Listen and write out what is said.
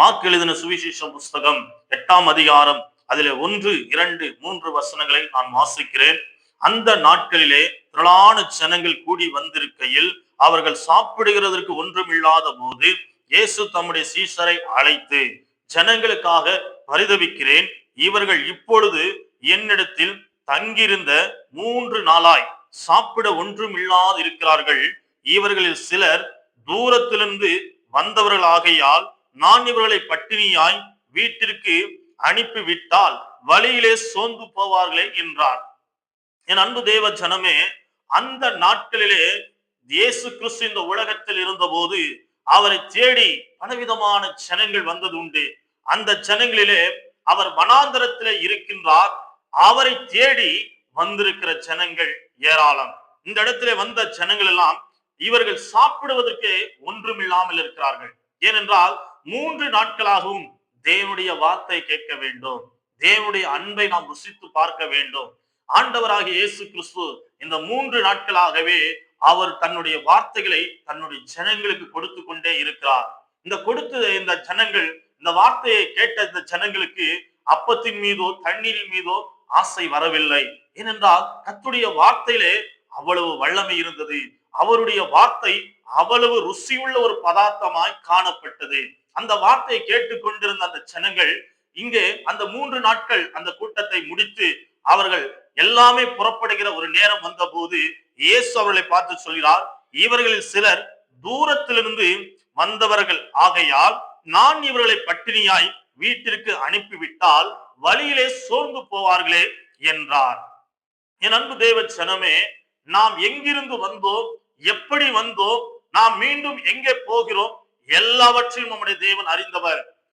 Mark எழுதின சுவிசேஷம் புஸ்தகம் எட்டாம் அதிகாரம். அதில் ஒன்று இரண்டு மூன்று வசனங்களை நான் வாசிக்கிறேன். அந்த நாட்களிலே திரளான ஜனங்கள் கூடி வந்திருக்கையில் அவர்கள் சாப்பிடுகிறதற்கு ஒன்றுமில்லாத போது இயேசு தம்முடைய சீசரை அழைத்து ஜனங்களுக்காக பரிதவிக்கிறேன் இவர்கள் இப்பொழுது என்னிடத்தில் தங்கியிருந்த மூன்று நாளாய் சாப்பிட ஒன்றும் இல்லாது இருக்கிறார்கள் இவர்களில் சிலர் தூரத்திலிருந்து வந்தவர்களாகையால் நான் இவர்களை பட்டினியாய் வீட்டிற்கு அனுப்பிவிட்டால் வழியிலே சோர்ந்து போவார்களே என்றார். என் அன்பு தேவ ஜனமே அந்த நாட்களிலே இயேசு கிறிஸ்து இந்த உலகத்தில் இருந்தபோது அவரை தேடி பலவிதமான ஜனங்கள் வந்தது உண்டு. அந்த ஜனங்களிலே அவர் வனாந்தரத்திலே இருக்கின்றார். அவரை தேடி வந்திருக்கிற ஜனங்கள் ஏராளம். இந்த இடத்திலே வந்த ஜனங்கள் எல்லாம் இவர்கள் சாப்பிடுவதற்கு ஒன்றுமில்லாமல் இருக்கிறார்கள். ஏனென்றால் மூன்று நாட்களாகவும் தேவனுடைய வார்த்தை கேட்க வேண்டும். தேவனுடைய அன்பை நாம் ருசித்து பார்க்க வேண்டும். ஆண்டவராக இயேசு கிறிஸ்து இந்த மூன்று நாட்களாகவே அவர் தன்னுடைய வார்த்தைகளை தன்னுடைய ஜனங்களுக்கு கொடுத்து கொண்டே இருக்கிறார். இந்த கொடுத்த இந்த ஜனங்கள் இந்த வார்த்தையை கேட்ட இந்த ஜனங்களுக்கு அப்பத்தின் மீதோ தண்ணீரின் மீதோ ஆசை வரவில்லை. ஏனென்றால் கத்துடைய வார்த்தையிலே அவ்வளவு வல்லமை இருந்தது. அவருடைய வார்த்தை அவ்வளவு ருசியுள்ள ஒரு பதார்த்தமாய் காணப்பட்டது. அந்த வார்த்தையை கேட்டுக்கொண்டிருந்த அந்த ஜனங்கள் இங்கே அந்த மூன்று நாட்கள் அந்த கூட்டத்தை முடித்து அவர்கள் எல்லாமே புறப்படுகிற ஒரு நேரம் வந்தபோது இயேசு அவர்களை பார்த்து சொல்கிறார் இவர்களில் சிலர் தூரத்திலிருந்து வந்தவர்கள். ஆகையால் நான் இவர்களை பட்டினியாய் வீட்டிற்கு அனுப்பிவிட்டால் வழியிலே சோர்ந்து போவார்களே என்றார். என் அன்பு தேவ ஜனமே நாம் எங்கிருந்து வந்தோம்? எப்படி வந்தோம்? நாம் மீண்டும் எங்கே போகிறோம்? எல்லாவற்றையும் நம்முடைய தேவன் அறிந்தவர்.